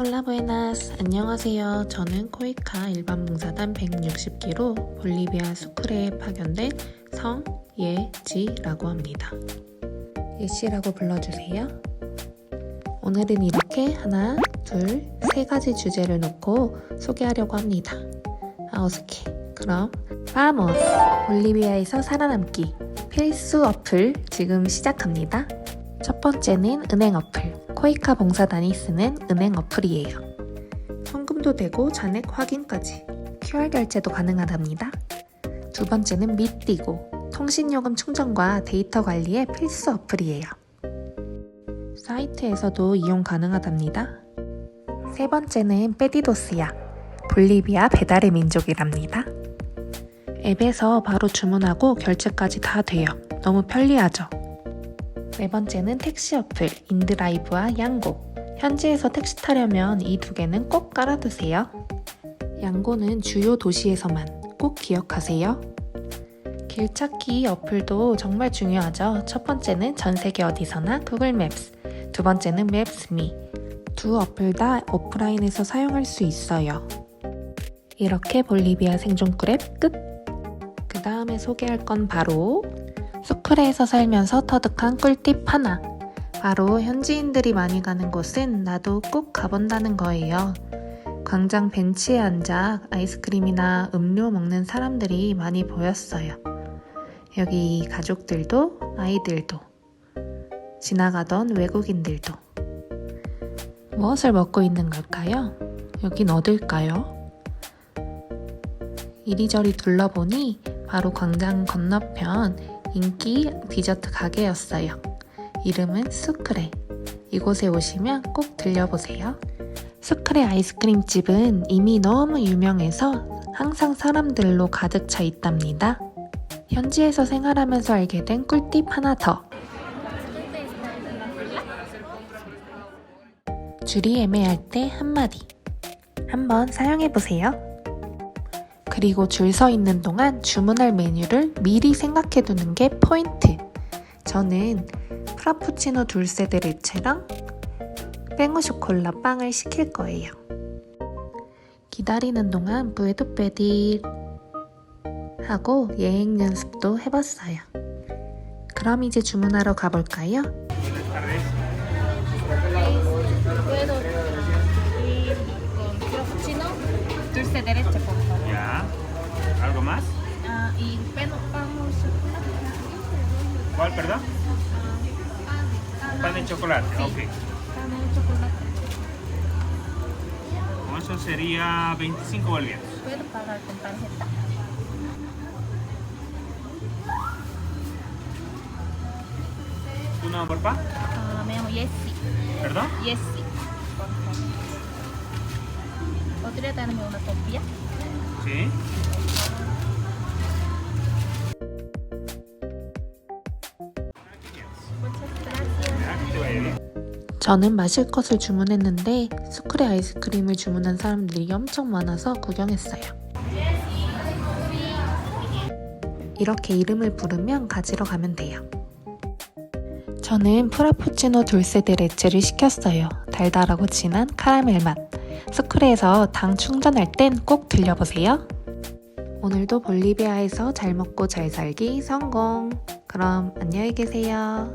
홀라 부에나스 안녕하세요. 저는 코이카 일반 봉사단 160기로 볼리비아 수크레에 파견된 성예지라고 합니다. 예씨라고 불러주세요. 오늘은 이렇게 하나, 둘, 세 가지 주제를 놓고 소개하려고 합니다. 아 어색해. 그럼 파모스 볼리비아에서 살아남기 필수 어플 지금 시작합니다. 첫 번째는 은행 어플. 코이카 봉사단이 쓰는 은행 어플이에요. 현금도 되고 잔액 확인까지. QR 결제도 가능하답니다. 두 번째는 미띠고. 통신요금 충전과 데이터 관리의 필수 어플이에요. 사이트에서도 이용 가능하답니다. 세 번째는 페디도스야. 볼리비아 배달의 민족이랍니다. 앱에서 바로 주문하고 결제까지 다 돼요. 너무 편리하죠? 네 번째는 택시 어플 인드라이브와 양고. 현지에서 택시 타려면 이 두 개는 꼭 깔아두세요. 양고는 주요 도시에서만 꼭 기억하세요. 길 찾기 어플도 정말 중요하죠. 첫 번째는 전 세계 어디서나 구글 맵스. 두 번째는 맵스미. 두 어플 다 오프라인에서 사용할 수 있어요. 이렇게 볼리비아 생존 꿀앱 끝! 그 다음에 소개할 건 바로 수크레에서 살면서 터득한 꿀팁 하나. 바로 현지인들이 많이 가는 곳은 나도 꼭 가본다는 거예요. 광장 벤치에 앉아 아이스크림이나 음료 먹는 사람들이 많이 보였어요. 여기 가족들도 아이들도 지나가던 외국인들도 무엇을 먹고 있는 걸까요? 여긴 어딜까요? 이리저리 둘러보니 바로 광장 건너편 인기 디저트 가게였어요. 이름은 수크레. 이곳에 오시면 꼭 들려보세요. 수크레 아이스크림 집은 이미 너무 유명해서 항상 사람들로 가득 차 있답니다. 현지에서 생활하면서 알게 된 꿀팁 하나 더. 줄이 애매할 때 한마디. 한번 사용해보세요. 그리고 줄 서 있는 동안 주문할 메뉴를 미리 생각해 두는 게 포인트. 저는 프라푸치노 둘세드 레체랑 뺑우 쇼콜라 빵을 시킬 거예요. 기다리는 동안 부에도 빼디 하고 예행 연습도 해봤어요. 그럼 이제 주문하러 가볼까요? Con frappuccino, ¿Algo más? Ah, y peno, pan o chocolate. ¿Cuál, perdón? Pan, Pan de chocolate. Sí. Ok. pan o chocolate. Con eso sería 25 bolivianos. Puedo pagar con tarjeta. ¿Tu nombre, papá? Ah, me llamo Jessie. ¿Perdón? Jessie. ¿Podría darme una copia? Bien. 저는 마실 것을 주문했는데 수크레 아이스크림을 주문한 사람들이 엄청 많아서 구경했어요. 이렇게 이름을 부르면 가지러 가면 돼요. 저는 프라푸치노 돌세 데 레체를 시켰어요. 달달하고 진한 카라멜 맛. 수크레에서 당 충전할 땐 꼭 들려보세요. 오늘도 볼리비아에서 잘 먹고 잘 살기 성공. 그럼 안녕히 계세요.